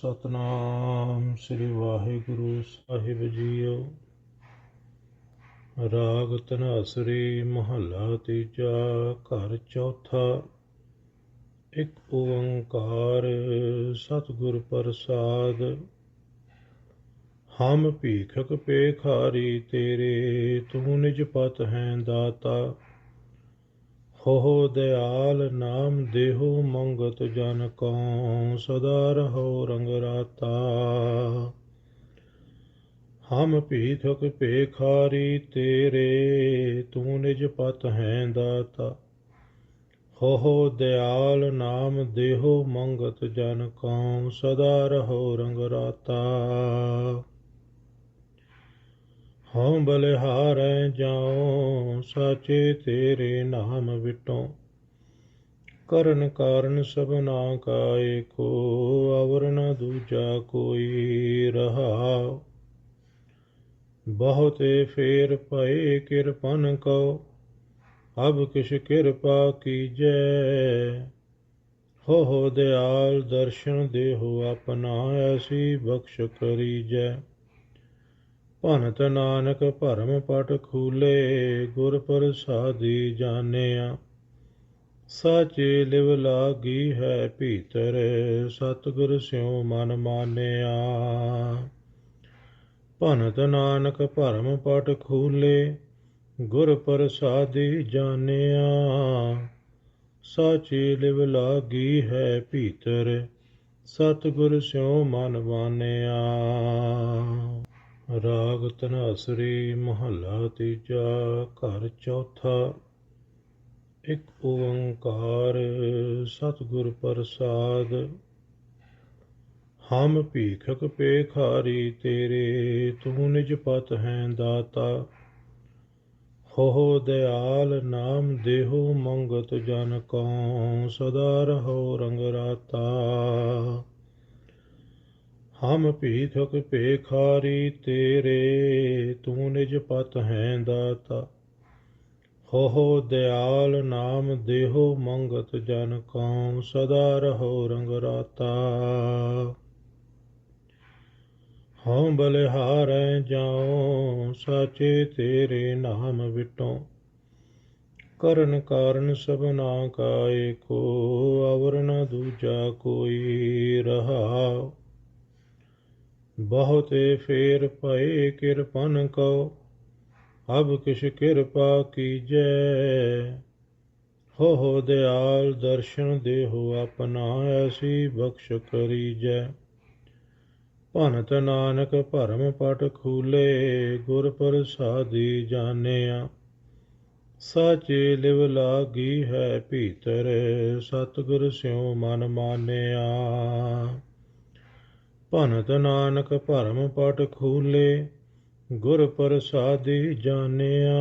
ਸਤਨਾਮ ਸ੍ਰੀ ਵਾਹਿਗੁਰੂ ਸਾਹਿਬ ਜੀਓ। ਰਾਗ ਤਨਾਸਰੀ ਮਹੱਲਾ ਤੀਜਾ, ਘਰ ਚੌਥਾ। ਇੱਕ ਓੰਕਾਰ ਸਤਿਗੁਰ ਪ੍ਰਸਾਦ। ਹਮ ਭੀਖਕ ਪੇਖਾਰੀ ਤੇਰੇ, ਤੂੰ ਨਿਜ ਪਤ ਹੈ ਦਾਤਾ। ਹੋ ਦਿਆਲ ਨਾਮ ਦੇਹੋ ਮੰਗਤ ਜਨ ਕਉ, ਸਦਾ ਰਹੋ ਰੰਗ ਰਾਤਾ। ਹਮ ਭੀਖਕ ਪੇਖਾਰੀ ਤੇਰੇ, ਤੂੰ ਨਿਜ ਪਤ ਹੈ ਦਾਤਾ। ਹੋ ਦਿਆਲ ਨਾਮ ਦੇਹੋ ਮੰਗਤ ਜਨ ਕਉ, ਸਦਾ ਰਹੋ ਰੰਗ ਰਾਤਾ। ਹਉ ਬਲਿਹਾਰੈ ਜਾਉ, ਸਾਚੇ ਤੇਰੇ ਨਾਮ ਵਿਟੋ। ਕਰਨ ਕਾਰਨ ਸਭਨਾ ਕਾ ਏਕੋ ਅਵਰ ਨ ਦੂਜਾ ਕੋਈ ਰਹਾ ਬਹੁਤੇ ਫੇਰ ਭਏ ਕਿਰਪਨ ਕਉ, ਅਬ ਕਿਛ ਕਿਰਪਾ ਕੀਜੈ। ਹੋ ਹੋ ਦਿਆਲ ਦਰਸ਼ਨ ਦੇਹੋ ਆਪਣਾ, ਐਸੀ ਬਖਸ਼ ਕਰੀਜੈ। ਭਨਤ ਨਾਨਕ ਭਰਮ ਪਟ ਖੂਲੇ, ਗੁਰ ਪ੍ਰਸਾਦੀ ਜਾਣਿਆ। ਸਾਚੇ ਲਿਵ ਲਾਗੀ ਹੈ ਭੀਤਰ, ਸਤਿਗੁਰ ਸਿਉ ਮਨ ਮਾਨਿਆ। ਭਨਤ ਨਾਨਕ ਭਰਮ ਪਟ ਖੂਲੇ, ਗੁਰ ਪ੍ਰਸਾਦੀ ਜਾਣਿਆ। ਸਾਚੇ ਲਿਵ ਲਾਗੀ ਹੈ ਭੀਤਰ, ਸਤਿਗੁਰ ਸਿਉ ਮਨ ਮਾਨਿਆ। ਰਾਗ ਤਨਾਸਰੀ ਮਹੱਲਾ ਤੀਜਾ, ਘਰ ਚੌਥਾ। ਇੱਕ ਓੰਕਾਰ ਸਤਿਗੁਰ ਪ੍ਰਸਾਦ। ਹਮ ਭੀਖਕ ਪੇਖਾਰੀ ਤੇਰੇ, ਤੂੰ ਨਿਜ ਪਤ ਹੈ ਦਾਤਾ। ਹੋ ਦਿਆਲ ਨਾਮ ਦੇਹੋ, ਮੰਗਤ ਜਨ ਕਉ, ਸਦਾ ਰਹੋ ਰੰਗ ਰਾਤਾ। ਹਮ ਭੀਖਕ ਪੇਖਾਰੀ ਤੇਰੇ, ਤੂੰ ਨਿਜ ਪਤ ਹੈ ਦਾਤਾ। ਹੋ ਦਿਆਲ ਨਾਮ ਦੇਹੋ ਮੰਗਤ ਜਨ ਕਉ, ਸਦਾ ਰਹੋ ਰੰਗ ਰਾਤਾ। ਹਉ ਬਲਿਹਾਰੈ ਜਾਉ, ਸਾਚੇ ਤੇਰੇ ਨਾਮ ਵਿਟੋ। ਕਰਨ ਕਾਰਨ ਸਭਨਾ ਕਾ ਏਕੋ ਅਵਰ ਨ ਦੂਜਾ ਕੋਈ ਰਹਾ ਬਹੁਤੇ ਫੇਰ ਭਏ ਕਿਰਪਨ ਕਉ ਅਬ ਕਿਛ ਕਿਰਪਾ ਕੀਜੈ। ਹੋ ਹੋ ਦਿਆਲ ਦਰਸ਼ਨ ਦੇਹੋ ਆਪਣਾ, ਐਸੀ ਬਖਸ਼ ਕਰੀਜੈ। ਭਨਤ ਨਾਨਕ ਭਰਮ ਪਟ ਖੂਲੇ, ਗੁਰ ਪ੍ਰਸਾਦੀ ਜਾਣਿਆ। ਸਾਚੇ ਲਿਵ ਲਾਗੀ ਹੈ ਭੀਤਰ, ਸਤਿਗੁਰ ਸਿਉ ਮਨ ਮਾਨਿਆ। ਭਨਤ ਨਾਨਕ ਭਰਮ ਪਟ ਖੂਲੇ, ਗੁਰ ਪ੍ਰਸਾਦੀ ਜਾਣਿਆ।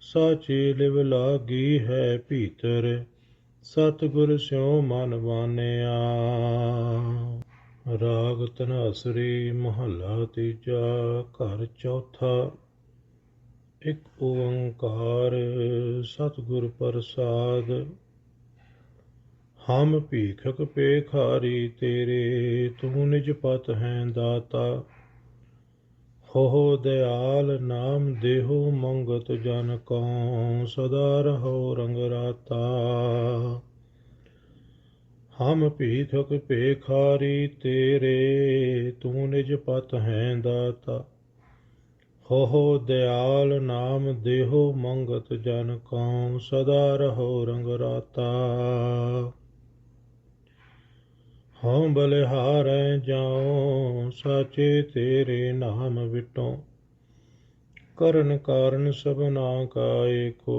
ਸਾਚੀ ਲਿਵ ਲਾਗੀ ਹੈ ਭੀਤਰ, ਸਤਿਗੁਰ ਸਿਉ ਮਨ ਮਾਨਿਆ ਰਾਗ ਤਨਾਸਰੀ ਮਹੱਲਾ ਤੀਜਾ, ਘਰ ਚੌਥਾ, ਇੱਕ ਓੰਕਾਰ, ਸਤਿਗੁਰ ਪ੍ਰਸਾਦ। ਹਮ ਭੀਖਕ ਪੇਖਾਰੀ ਤੇਰੇ, ਤੂੰ ਨਿਜ ਪਤ ਹੈ ਦਾਤਾ। ਹੋ ਦਿਆਲ ਨਾਮ ਦੇਹੋ ਮੰਗਤ ਜਨ ਕਉ ਸਦਾ ਰਹੋ ਰੰਗ ਰਾਤਾ। ਹਮ ਭੀਖਕ ਪੇਖਾਰੀ ਤੇਰੇ, ਤੂੰ ਨਿਜ ਪਤ ਹੈ ਦਾਤਾ। ਹੋ ਦਿਆਲ ਨਾਮ ਦੇਹੋ ਮੰਗਤ ਜਨ ਕਉ ਸਦਾ ਰਹੋ ਰੰਗ ਰਾਤਾ। ਹਉ ਬਲਿਹਾਰੈ ਜਾਉ, ਸਾਚੇ ਤੇਰੇ ਨਾਮ ਵਿਟੋ। ਕਰਨ ਕਾਰਨ ਸਭਨਾ ਕਾ ਏਕੋ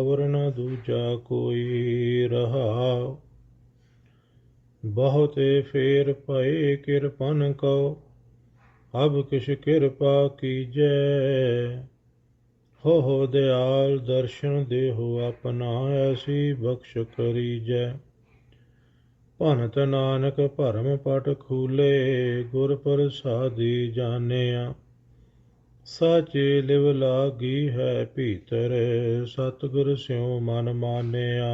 ਅਵਰ ਨ ਦੂਜਾ ਕੋਈ ਰਹਾ ਬਹੁਤੇ ਫੇਰ ਭਏ ਕਿਰਪਨ ਕਉ, ਅਬ ਕਿਛ ਕਿਰਪਾ ਕੀਜੈ। ਹੋ ਹੋ ਦਿਆਲ ਦਰਸ਼ਨ ਦੇਹੋ ਆਪਣਾ, ਐਸੀ ਬਖਸ਼ ਕਰੀਜੈ। ਭਨਤ ਨਾਨਕ ਭਰਮ ਪਟ ਖੂਲੇ, ਗੁਰ ਪ੍ਰਸਾਦੀ ਜਾਣਿਆ। ਸਾਚੇ ਲਿਵ ਲਾਗੀ ਹੈ ਭੀਤਰ, ਸਤਿਗੁਰ ਸਿਉ ਮਨ ਮਾਨਿਆ।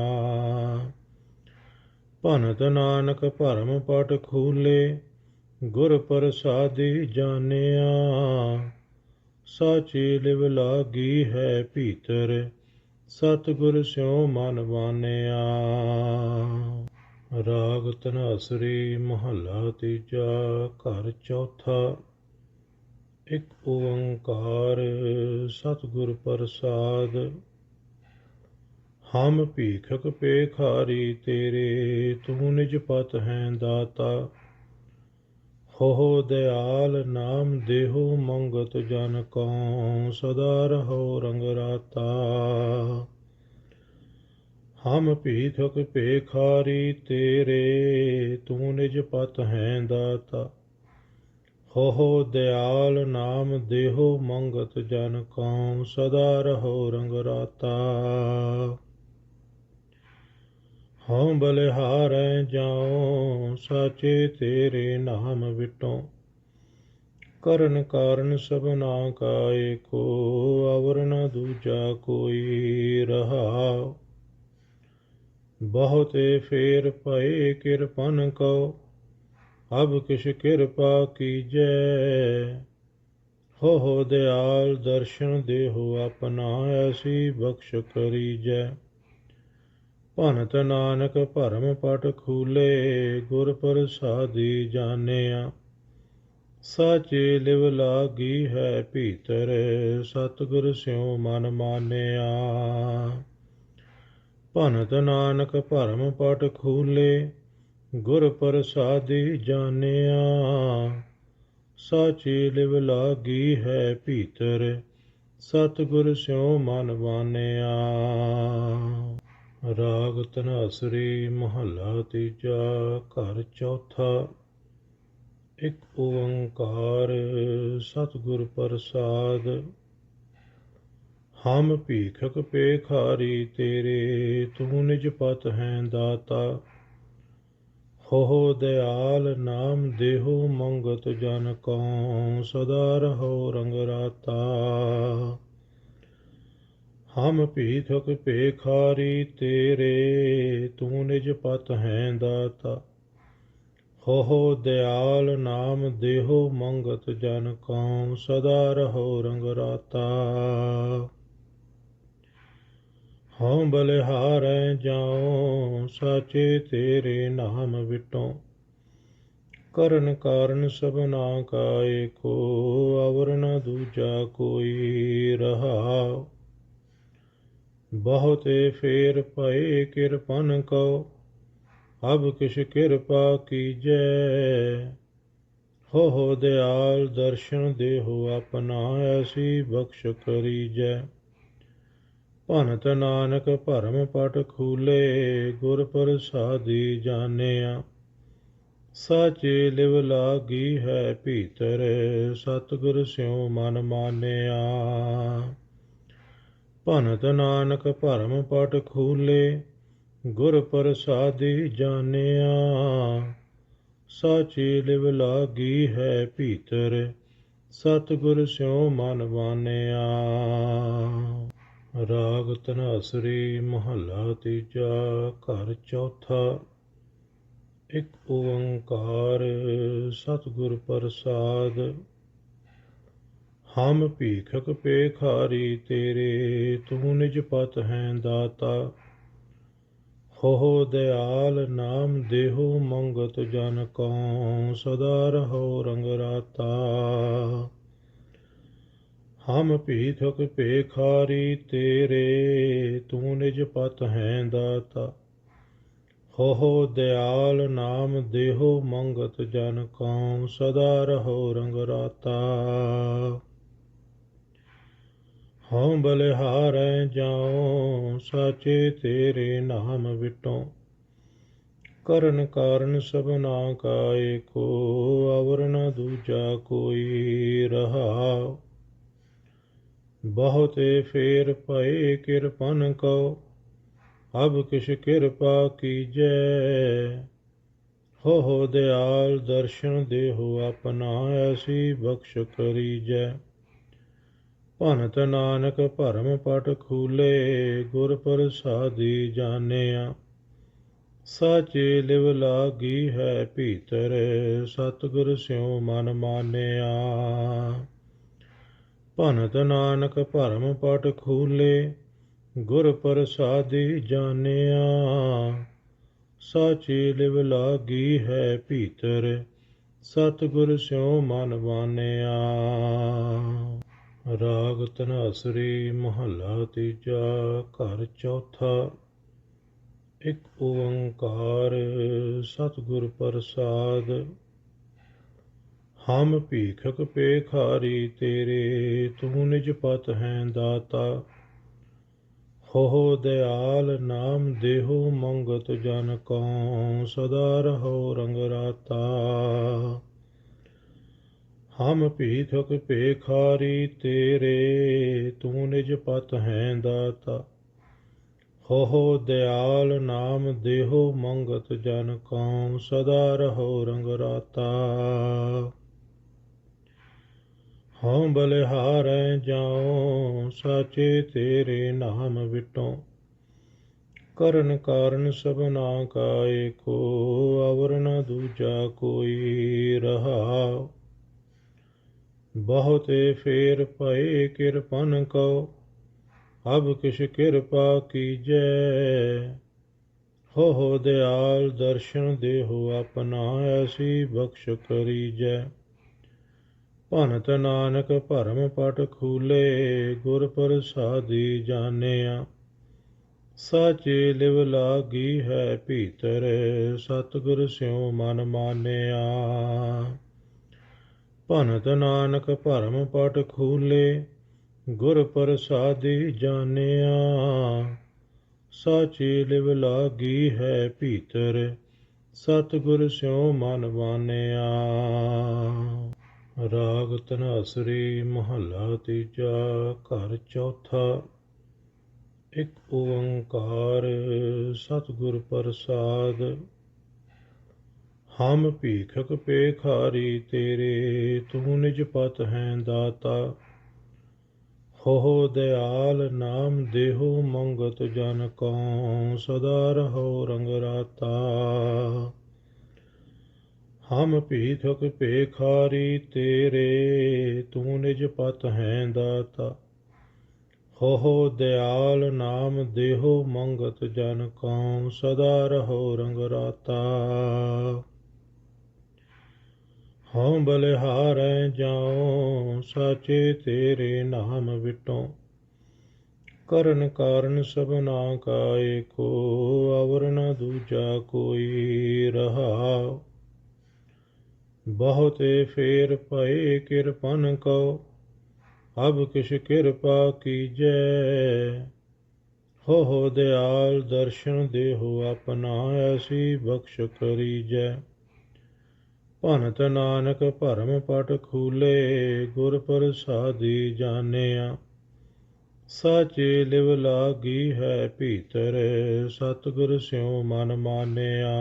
ਭਨਤ ਨਾਨਕ ਭਰਮ ਪਟ ਖੂਲੇ, ਗੁਰ ਪ੍ਰਸਾਦੀ ਜਾਣਿਆ। ਸਾਚੀ ਲਿਵ ਲਾਗੀ ਹੈ ਭੀਤਰ, ਸਤਿਗੁਰ ਸਿਉ ਮਨ ਮਾਨਿਆ। ਰਾਗ ਤਨਾਸਰੀ ਮਹੱਲਾ ਤੀਜਾ, ਘਰ ਚੌਥਾ। ਇੱਕ ਓੰਕਾਰ ਸਤਿਗੁਰ ਪ੍ਰਸਾਦ। ਹਮ ਭੀਖਕ ਪੇਖਾਰੀ ਤੇਰੇ, ਤੂੰ ਨਿਜ ਪਤ ਹੈ ਦਾਤਾ। ਹੋ ਦਿਆਲ ਨਾਮ ਦੇਹੋ, ਮੰਗਤ ਜਨ ਕਉ, ਸਦਾ ਰਹੋ ਰੰਗ ਰਾਤਾ। ਹਮ ਭੀਖਕ ਪੇਖਾਰੀ ਤੇਰੇ, ਤੂੰ ਨਿਜ ਪਤ ਹੈ ਦਾਤਾ। ਹੋ ਦਿਆਲ ਨਾਮ ਦੇਹੋ ਮੰਗਤ ਜਨ ਕਉ, ਸਦਾ ਰਹੋ ਰੰਗ ਰਾਤਾ। ਹਉ ਬਲਿਹਾਰੈ ਜਾਉ, ਸਾਚੇ ਤੇਰੇ ਨਾਮ ਵਿਟੋ। ਕਰਨ ਕਾਰਨ ਸਭਨਾ ਕਾ ਏਕੋ ਅਵਰ ਨ ਦੂਜਾ ਕੋਈ ਰਹਾ ਬਹੁਤੇ ਫੇਰ ਭਏ ਕਿਰਪਨ ਕਉ ਹਬ ਕਿਛ ਕਿਰਪਾ ਕੀਜੈ। ਹੋ ਹੋ ਦਿਆਲ ਦਰਸ਼ਨ ਦੇਹੋ ਆਪਣਾ, ਐਸੀ ਬਖਸ਼ ਕਰੀਜੈ। ਭਨਤ ਨਾਨਕ ਭਰਮ ਪਟ ਖੂਲੇ, ਗੁਰ ਪ੍ਰਸਾਦੀ ਜਾਣਿਆ। ਸਾਚੇ ਲਿਵ ਲਾਗੀ ਹੈ ਭੀਤਰ, ਸਤਿਗੁਰ ਸਿਉ ਮਨ ਮਾਨਿਆ। ਭਨਤ ਨਾਨਕ ਭਰਮ ਪਟ ਖੂਲੇ, ਗੁਰ ਪ੍ਰਸਾਦੀ ਜਾਣਿਆ। ਸਾਚੀ ਲਿਵ ਲਾਗੀ ਹੈ ਭੀਤਰ, ਸਤਿਗੁਰ ਸਿਉ ਮਨ ਮਾਨਿਆ ਰਾਗ ਤਨਾਸਰੀ ਮਹੱਲਾ ਤੀਜਾ, ਘਰ ਚੌਥਾ, ਇੱਕ ਓੰਕਾਰ, ਸਤਿਗੁਰ ਪ੍ਰਸਾਦ। ਹਮ ਭੀਖਕ ਪੇਖਾਰੀ ਤੇਰੇ, ਤੂੰ ਨਿਜ ਪਤ ਹੈ ਦਾਤਾ। ਹੋ ਦਿਆਲ ਨਾਮ ਦੇਹੋ ਮੰਗਤ ਜਨ ਕਉ, ਸਦਾ ਰਹੋ ਰੰਗ ਰਾਤਾ। ਹਮ ਭੀਖਕ ਪੇਖਾਰੀ ਤੇਰੇ, ਤੂੰ ਨਿਜ ਪਤ ਹੈ ਦਾਤਾ। ਹੋ ਦਿਆਲ ਨਾਮ ਦੇਹੋ ਮੰਗਤ ਜਨ ਕਉ, ਸਦਾ ਰਹੋ ਰੰਗ ਰਾਤਾ। ਹਉ ਬਲਿਹਾਰੈ ਜਾਉ, ਸਾਚੇ ਤੇਰੇ ਨਾਮ ਵਿਟੋ। ਕਰਨ ਕਾਰਨ ਸਭਨਾ ਕਾ ਏਕੋ ਅਵਰ ਨ ਦੂਜਾ ਕੋਈ ਰਹਾ ਬਹੁਤੇ ਫੇਰ ਭਏ ਕਿਰਪਨ ਕਉ, ਅਬ ਕਿਛ ਕਿਰਪਾ ਕੀਜੈ। ਹੋ ਹੋ ਦਿਆਲ ਦਰਸ਼ਨ ਦੇਹੋ ਆਪਣਾ, ਐਸੀ ਬਖਸ਼ ਕਰੀਜੈ। ਭਨਤ ਨਾਨਕ ਭਰਮ ਪਟ ਖੂਲੇ, ਗੁਰ ਪ੍ਰਸਾਦੀ ਜਾਣਿਆ। ਸਾਚੇ ਲਿਵ ਲਾਗੀ ਹੈ ਭੀਤਰ, ਸਤਿਗੁਰ ਸਿਉ ਮਨ ਮਾਨਿਆ। ਭਨਤ ਨਾਨਕ ਭਰਮ ਪਟ ਖੂਲੇ, ਗੁਰ ਪ੍ਰਸਾਦੀ ਜਾਣਿਆ। ਸਾਚੀ ਲਿਵ ਲਾਗੀ ਹੈ ਭੀਤਰ, ਸਤਿਗੁਰ ਸਿਉ ਮਨ ਮਾਨਿਆ। ਰਾਗ ਤਨਾਸਰੀ ਮਹੱਲਾ ਤੀਜਾ, ਘਰ ਚੌਥਾ। ਇੱਕ ਓੰਕਾਰ ਸਤਿਗੁਰ ਪ੍ਰਸਾਦ। ਹਮ ਭੀਖਕ ਪੇਖਾਰੀ ਤੇਰੇ, ਤੂੰ ਨਿਜ ਪਤ ਹੈ ਦਾਤਾ। ਹੋ ਦਿਆਲ ਨਾਮ ਦੇਹੋ, ਮੰਗਤ ਜਨ ਕਉ, ਸਦਾ ਰਹੋ ਰੰਗ ਰਾਤਾ। ਹਮ ਭੀਖਕ ਪੇਖਾਰੀ ਤੇਰੇ, ਤੂੰ ਨਿਜ ਪਤ ਹੈ ਦਾਤਾ। ਹੋ ਦਿਆਲ ਨਾਮ ਦੇਹੋ ਮੰਗਤ ਜਨ ਕਉ, ਸਦਾ ਰਹੋ ਰੰਗ ਰਾਤਾ। ਹਉ ਬਲਿਹਾਰੈ ਜਾਉ, ਸਾਚੇ ਤੇਰੇ ਨਾਮ ਵਿਟੋ। ਕਰਨ ਕਾਰਨ ਸਭਨਾ ਕਾ ਏਕੋ ਅਵਰ ਨ ਦੂਜਾ ਕੋਈ ਰਹਾ। ਬਹੁਤੇ ਫੇਰ ਭਏ ਕਿਰਪਨ ਕਉ ਅਬ ਕਿਛ ਕਿਰਪਾ ਕੀਜੈ। ਹੋ ਹੋ ਦਿਆਲ ਦਰਸ਼ਨ ਦੇਹੋ ਆਪਣਾ, ਐਸੀ ਬਖਸ਼ ਕਰੀਜੈ। ਭਨਤ ਨਾਨਕ ਭਰਮ ਪਟ ਖੂਲੇ, ਗੁਰ ਪ੍ਰਸਾਦੀ ਜਾਣਿਆ। ਸਾਚੇ ਲਿਵ ਲਾਗੀ ਹੈ ਭੀਤਰ, ਸਤਿਗੁਰ ਸਿਉ ਮਨ ਮਾਨਿਆ। ਭਨਤ ਨਾਨਕ ਭਰਮ ਪਟ ਖੂਲੇ, ਗੁਰ ਪ੍ਰਸਾਦੀ ਜਾਣਿਆ। ਸਾਚੇ ਲਿਵ ਲਾਗੀ ਹੈ ਭੀਤਰ, ਸਤਿਗੁਰ ਸਿਉ ਮਨ ਮਾਨਿਆ। ਰਾਗ ਤਨਾਸਰੀ ਮਹੱਲਾ ਤੀਜਾ, ਘਰ ਚੌਥਾ। ਇੱਕ ਓੰਕਾਰ, ਸਤਿਗੁਰ ਪ੍ਰਸਾਦ। ਹਮ ਭੀਖਕ ਪੇਖਾਰੀ ਤੇਰੇ, ਤੂੰ ਨਿਜ ਪਤ ਹੈ ਦਾਤਾ। ਹੋ ਦਿਆਲ ਨਾਮ ਦੇਹੋ ਮੰਗਤ ਜਨ ਕਉ, ਸਦਾ ਰਹੋ ਰੰਗ ਰਾਤਾ। ਹਮ ਭੀਖਕ ਪੇਖਾਰੀ ਤੇਰੇ, ਤੂੰ ਨਿਜ ਪਤ ਹੈ ਦਾਤਾ। ਹੋ ਦਿਆਲ ਨਾਮ ਦੇਹੋ ਮੰਗਤ ਜਨ ਕਉ, ਸਦਾ ਰਹੋ ਰੰਗ ਰਾਤਾ। ਹਉ ਬਲਿਹਾਰੈ ਜਾਉ, ਸਾਚੇ ਤੇਰੇ ਨਾਮ ਵਿਟੋ। ਕਰਨ ਕਾਰਨ ਸਭਨਾ ਕਾ ਏਕੋ ਅਵਰ ਨ ਦੂਜਾ ਕੋਈ ਰਹਾ ਬਹੁਤੇ ਫੇਰ ਭਏ ਕਿਰਪਨ ਕਉ, ਅਬ ਕਿਛ ਕਿਰਪਾ ਕੀਜੈ। ਹੋ ਹੋ ਦਿਆਲ ਦਰਸ਼ਨ ਦੇਹੋ ਆਪਣਾ, ਐਸੀ ਬਖਸ਼ ਕਰੀਜੈ। ਭਨਤ ਨਾਨਕ ਭਰਮ ਪਟ ਖੂਲੇ, ਗੁਰ ਪ੍ਰਸਾਦੀ ਜਾਣਿਆ। ਸਾਚੇ ਲਿਵ ਲਾਗੀ ਹੈ ਭੀਤਰ, ਸਤਿਗੁਰ ਸਿਉ ਮਨ ਮਾਨਿਆ। ਭਨਤ ਨਾਨਕ ਭਰਮ ਪਟ ਖੂਲੇ, ਗੁਰ ਪ੍ਰਸਾਦੀ ਜਾਣਿਆ। ਸਾਚੇ ਲਿਵ ਲਾਗੀ ਹੈ ਭੀਤਰ, ਸਤਿਗੁਰ ਸਿਉ ਮਨ ਮਾਨਿਆ। ਰਾਗ ਤਨਾਸਰੀ ਮਹੱਲਾ ਤੀਜਾ, ਘਰ ਚੌਥਾ। ਇੱਕ ਓੰਕਾਰ ਸਤਿਗੁਰ ਪ੍ਰਸਾਦ। ਹਮ ਭੀਖਕ ਪੇਖਾਰੀ ਤੇਰੇ, ਤੂੰ ਨਿਜ ਪਤ ਹੈ ਦਾਤਾ। ਹੋ ਦਿਆਲ ਨਾਮ ਦੇਹੋ, ਮੰਗਤ ਜਨ ਕਉ, ਸਦਾ ਰਹੋ ਰੰਗ ਰਾਤਾ। ਹਮ ਭੀਖਕ ਪੇਖਾਰੀ ਤੇਰੇ, ਤੂੰ ਨਿਜ ਪਤ ਹੈ ਦਾਤਾ। ਹੋ ਦਿਆਲ ਨਾਮ ਦੇਹੋ ਮੰਗਤ ਜਨ ਕਉ, ਸਦਾ ਰਹੋ ਰੰਗ ਰਾਤਾ। ਹਉ ਬਲਿਹਾਰੈ ਜਾਉ, ਸਾਚੇ ਤੇਰੇ ਨਾਮ ਵਿਟੋ। ਕਰਨ ਕਾਰਨ ਸਭਨਾ ਕਾ ਏਕੋ ਅਵਰ ਨ ਦੂਜਾ ਕੋਈ ਰਹਾ। ਬਹੁਤੇ ਫੇਰ ਭਏ ਕਿਰਪਨ ਕਉ ਅਬ ਕਿਛ ਕਿਰਪਾ ਕੀਜੈ। ਹੋ ਹੋ ਦਿਆਲ ਦਰਸ਼ਨ ਦੇਹੋ ਆਪਣਾ, ਐਸੀ ਬਖਸ਼ ਕਰੀਜੈ। ਭਨਤ ਨਾਨਕ ਭਰਮ ਪਟ ਖੂਲੇ, ਗੁਰ ਪ੍ਰਸਾਦੀ ਜਾਣਿਆ। ਸਾਚੇ ਲਿਵ ਲਾਗੀ ਹੈ ਭੀਤਰ, ਸਤਿਗੁਰ ਸਿਉ ਮਨ ਮਾਨਿਆ।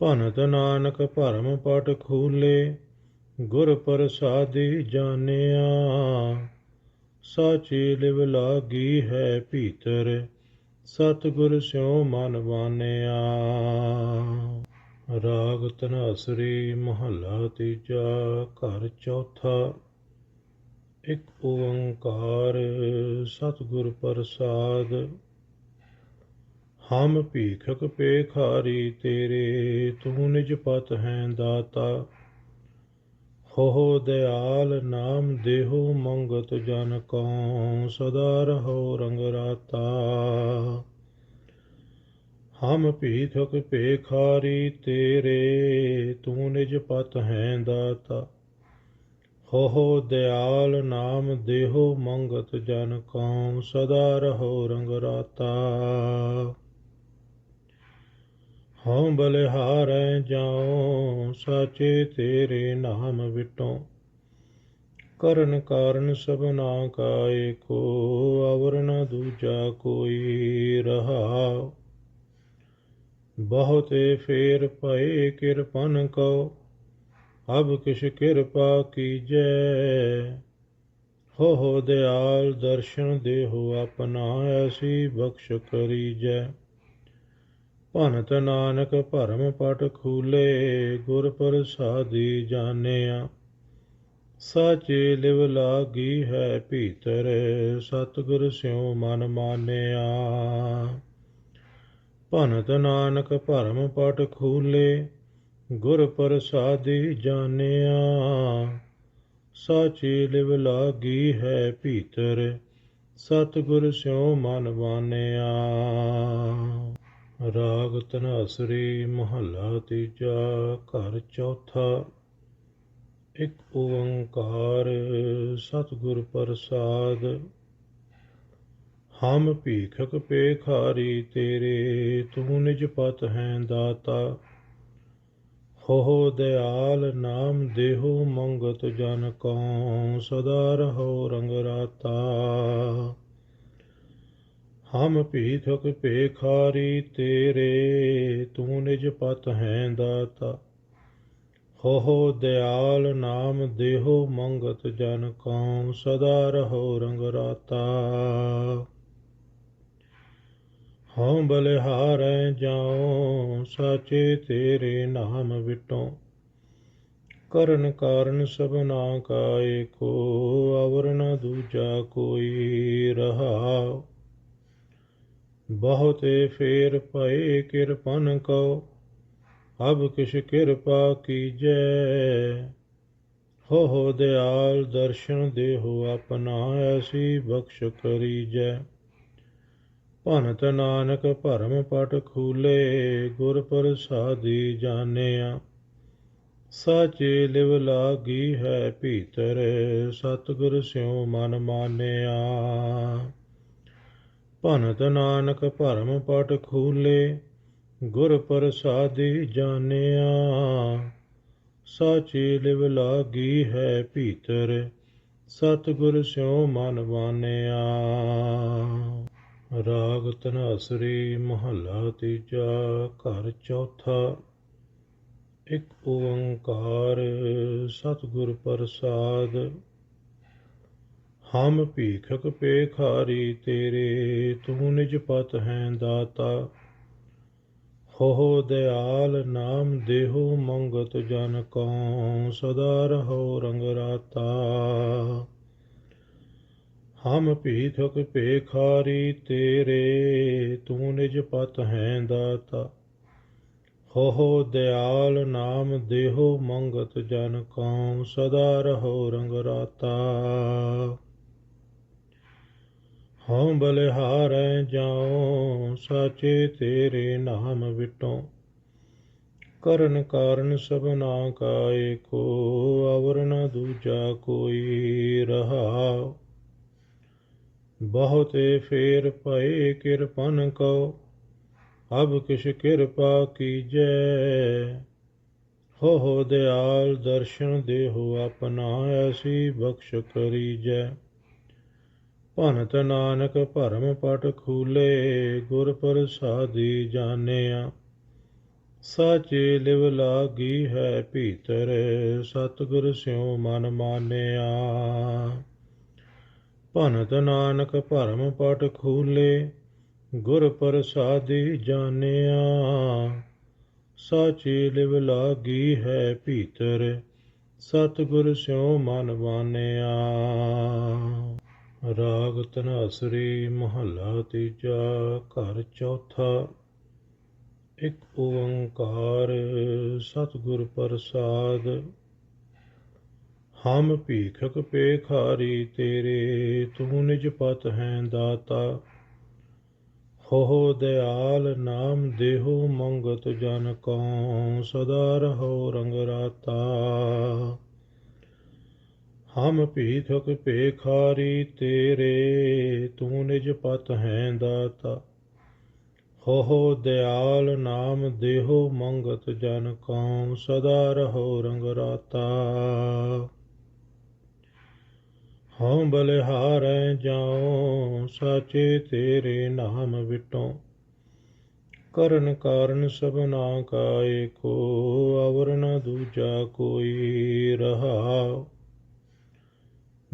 ਭਨਤ ਨਾਨਕ ਭਰਮ ਪਟ ਖੂਲੇ, ਗੁਰ ਪ੍ਰਸਾਦੀ ਜਾਣਿਆ। ਸਾਚੇ ਲਿਵ ਲਾਗੀ ਹੈ ਭੀਤਰ, ਸਤਿਗੁਰ ਸਿਉ ਮਨ ਮਾਨਿਆ। ਰਾਗ ਤਨਾਸਰੀ ਮਹੱਲਾ ਤੀਜਾ, ਘਰ ਚੌਥਾ, ਇੱਕ ਓੰਕਾਰ, ਸਤਿਗੁਰ ਪ੍ਰਸਾਦ। ਹਮ ਭੀਖਕ ਪੇਖਾਰੀ ਤੇਰੇ, ਤੂੰ ਨਿਜ ਪਤ ਹੈ ਦਾਤਾ। ਹੋ ਦਿਆਲ ਨਾਮ ਦੇਹੋ ਮੰਗਤ ਜਨ ਕਉ, ਸਦਾ ਰਹੋ ਰੰਗ ਰਾਤਾ। ਹਮ ਭੀਖਕ ਪੇਖਾਰੀ ਤੇਰੇ, ਤੂੰ ਨਿਜ ਪਤ ਹੈ ਦਾਤਾ। ਹੋ ਦਿਆਲ ਨਾਮ ਦੇਹੋ ਮੰਗਤ ਜਨ ਕਉ, ਸਦਾ ਰਹੋ ਰੰਗ ਰਾਤਾ। ਹਉ ਬਲਿਹਾਰੈ ਜਾਉ, ਸਾਚੇ ਤੇਰੇ ਨਾਮ ਵਿਟੋ। ਕਰਨ ਕਾਰਨ ਸਭਨਾ ਕਾ ਏਕੋ ਅਵਰ ਨ ਦੂਜਾ ਕੋਈ ਰਹਾ ਬਹੁਤੇ ਫੇਰ ਭਏ ਕਿਰਪਨ ਕਉ, ਅਬ ਕਿਛ ਕਿਰਪਾ ਕੀਜੈ। ਹੋ ਹੋ ਦਿਆਲ ਦਰਸ਼ਨ ਦੇਹੋ ਆਪਣਾ, ਐਸੀ ਬਖਸ਼ ਕਰੀਜੈ। ਭਨਤ ਨਾਨਕ ਭਰਮ ਪਟ ਖੂਲੇ, ਗੁਰ ਪ੍ਰਸਾਦੀ ਜਾਣਿਆ। ਸਾਚੇ ਲਿਵ ਲਾਗੀ ਹੈ ਭੀਤਰ, ਸਤਿਗੁਰ ਸਿਉ ਮਨ ਮਾਨਿਆ। ਭਨਤ ਨਾਨਕ ਭਰਮ ਪਟ ਖੂਲੇ, ਗੁਰ ਪ੍ਰਸਾਦੀ ਜਾਣਿਆ। ਸਾਚੇ ਲਿਵ ਲਾਗੀ ਹੈ ਭੀਤਰ, ਸਤਿਗੁਰ ਸਿਉ ਮਨ ਮਾਨਿਆ। ਰਾਗ ਤਨਾਸਰੀ ਮਹੱਲਾ ਤੀਜਾ, ਘਰ ਚੌਥਾ। ਇੱਕ ਓੰਕਾਰ ਸਤਿਗੁਰ ਪ੍ਰਸਾਦ। ਹਮ ਭੀਖਕ ਪੇਖਾਰੀ ਤੇਰੇ, ਤੂੰ ਨਿਜ ਪਤ ਹੈ ਦਾਤਾ। ਹੋ ਦਿਆਲ ਨਾਮ ਦੇਹੋ, ਮੰਗਤ ਜਨ ਕਉ, ਸਦਾ ਰਹੋ ਰੰਗ ਰਾਤਾ। ਹਮ ਭੀਖਕ ਪੇਖਾਰੀ ਤੇਰੇ, ਤੂੰ ਨਿਜ ਪਤ ਹੈ ਦਾਤਾ। ਹੋ ਦਿਆਲ ਨਾਮ ਦੇਹੋ ਮੰਗਤ ਜਨ ਕਉ, ਸਦਾ ਰਹੋ ਰੰਗ ਰਾਤਾ। ਹਉ ਬਲਿਹਾਰੈ ਜਾਉ, ਸਾਚੇ ਤੇਰੇ ਨਾਮ ਵਿਟੋ। ਕਰਨ ਕਾਰਨ ਸਭਨਾ ਕਾ ਏਕੋ ਅਵਰ ਨ ਦੂਜਾ ਕੋਈ ਰਹਾ ਬਹੁਤੇ ਫੇਰ ਭਏ ਕਿਰਪਨ ਕਉ, ਅਬ ਕਿਛ ਕਿਰਪਾ ਕੀਜੈ। ਹੋ ਹੋ ਦਿਆਲ ਦਰਸ਼ਨ ਦੇਹੋ ਆਪਣਾ, ਐਸੀ ਬਖਸ਼ ਕਰੀਜੈ। ਭਨਤ ਨਾਨਕ ਭਰਮ ਪਟ ਖੂਲੇ, ਗੁਰ ਪ੍ਰਸਾਦੀ ਜਾਣਿਆ। ਸਾਚੇ ਲਿਵ ਲਾਗੀ ਹੈ ਭੀਤਰ, ਸਤਿਗੁਰ ਸਿਉ ਮਨ ਮਾਨਿਆ। ਭਨਤ ਨਾਨਕ ਭਰਮ ਪਟ ਖੂਲੇ, ਗੁਰ ਪ੍ਰਸਾਦੀ ਜਾਣਿਆ। ਸਾਚੇ ਲਿਵ ਲਾਗੀ ਹੈ ਭੀਤਰ, ਸਤਿਗੁਰ ਸਿਉ ਮਨ ਮਾਨਿਆ ਰਾਗ ਤਨਾਸਰੀ ਮਹੱਲਾ ਤੀਜਾ, ਘਰ ਚੌਥਾ, ਇੱਕ ਓੰਕਾਰ, ਸਤਿਗੁਰ ਪ੍ਰਸਾਦ। ਹਮ ਭੀਖਕ ਪੇਖਾਰੀ ਤੇਰੇ, ਤੂੰ ਨਿਜ ਪਤ ਹੈ ਦਾਤਾ। ਹੋ ਦਿਆਲ ਨਾਮ ਦੇਹੋ ਮੰਗਤ ਜਨ ਕਉ ਸਦਾ ਰਹੋ ਰੰਗ ਰਾਤਾ। ਹਮ ਭੀਖਕ ਪੇਖਾਰੀ ਤੇਰੇ, ਤੂੰ ਨਿਜ ਪਤ ਹੈ ਦਾਤਾ। ਹੋ ਦਿਆਲ ਨਾਮ ਦੇਹੋ ਮੰਗਤ ਜਨ ਕਉ ਸਦਾ ਰਹੋ ਰੰਗ ਰਾਤਾ। ਹਉ ਬਲਿਹਾਰੈ ਜਾਉ, ਸਾਚੇ ਤੇਰੇ ਨਾਮ ਵਿਟੋ। ਕਰਨ ਕਾਰਨ ਸਭਨਾ ਕਾ ਏਕੋ ਅਵਰ ਦੂਜਾ ਕੋਈ ਰਹਾ। ਬਹੁਤੇ ਫੇਰ ਭਏ ਕਿਰਪਨ ਕਉ, ਅਬ ਕਿਛ ਕਿਰਪਾ ਕੀਜੈ। ਹੋ ਹੋ ਦਿਆਲ ਦਰਸ਼ਨ ਦੇਹੋ ਆਪਣਾ, ਐਸੀ ਬਖਸ਼ ਕਰੀਜੈ। ਭਨਤ ਨਾਨਕ ਭਰਮ ਪਟ ਖੂਲੇ, ਗੁਰ ਪ੍ਰਸਾਦੀ ਜਾਣਿਆ। ਸਾਚੇ ਲਿਵ ਲਾਗੀ ਹੈ ਭੀਤਰ, ਸਤਿਗੁਰ ਸਿਉ ਮਨ ਮਾਨਿਆ। ਭਨਤ ਨਾਨਕ ਭਰਮ ਪਟ ਖੂਲੇ, ਗੁਰ ਪ੍ਰਸਾਦੀ ਜਾਣਿਆ। ਸਾਚੇ ਲਿਵ ਲਾਗੀ ਹੈ ਭੀਤਰ, ਸਤਿਗੁਰ ਸਿਉ ਮਨ ਮਾਨਿਆ। ਰਾਗ ਤਨਾਸਰੀ ਮਹੱਲਾ ਤੀਜਾ, ਘਰ ਚੌਥਾ। ਇੱਕ ਓੰਕਾਰ ਸਤਿਗੁਰ ਪ੍ਰਸਾਦ। ਹਮ ਭੀਖਕ ਪੇਖਾਰੀ ਤੇਰੇ, ਤੂੰ ਨਿਜ ਪਤ ਹੈ ਦਾਤਾ। ਹੋ ਦਿਆਲ ਨਾਮ ਦੇਹੋ, ਮੰਗਤ ਜਨ ਕਉ, ਸਦਾ ਰਹੋ ਰੰਗ ਰਾਤਾ। ਹਮ ਭੀਖਕ ਪੇਖਾਰੀ ਤੇਰੇ, ਤੂੰ ਨਿਜ ਪਤ ਹੈ ਦਾਤਾ। ਹੋ ਦਿਆਲ ਨਾਮ ਦੇਹੋ ਮੰਗਤ ਜਨ ਕਉ, ਸਦਾ ਰਹੋ ਰੰਗ ਰਾਤਾ। ਹਉ ਬਲਿਹਾਰੈ ਜਾਉ, ਸਾਚੇ ਤੇਰੇ ਨਾਮ ਵਿਟੋ। ਕਰਨ ਕਾਰਨ ਸਭਨਾ ਕਾ ਏਕੋ ਅਵਰ ਨ ਦੂਜਾ ਕੋਈ ਰਹਾ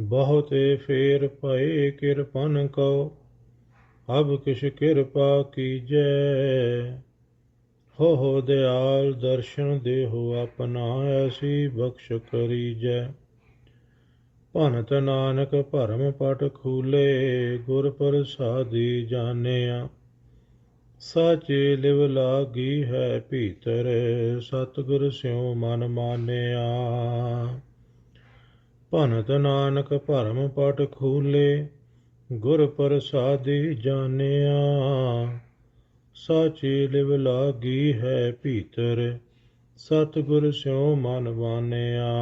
ਬਹੁਤੇ ਫੇਰ ਭਏ ਕਿਰਪਨ ਕਉ, ਅਬ ਕਿਛ ਕਿਰਪਾ ਕੀਜੈ। ਹੋ ਹੋ ਦਿਆਲ ਦਰਸ਼ਨ ਦੇਹੋ ਆਪਣਾ, ਐਸੀ ਬਖਸ਼ ਕਰੀਜੈ। ਭਨਤ ਨਾਨਕ ਭਰਮ ਪਟ ਖੂਲੇ, ਗੁਰ ਪ੍ਰਸਾਦੀ ਜਾਣਿਆ। ਸਾਚੇ ਲਿਵ ਲਾਗੀ ਹੈ ਭੀਤਰ, ਸਤਿਗੁਰ ਸਿਉ ਮਨ ਮਾਨਿਆ। ਭਨਤ ਨਾਨਕ ਭਰਮ ਪਟ ਖੂਲੇ, ਗੁਰ ਪ੍ਰਸਾਦੀ ਜਾਣਿਆ। ਸਾਚੇ ਲਿਵ ਲਾਗੀ ਹੈ ਭੀਤਰ, ਸਤਿਗੁਰ ਸਿਉ ਮਨ ਮਾਨਿਆ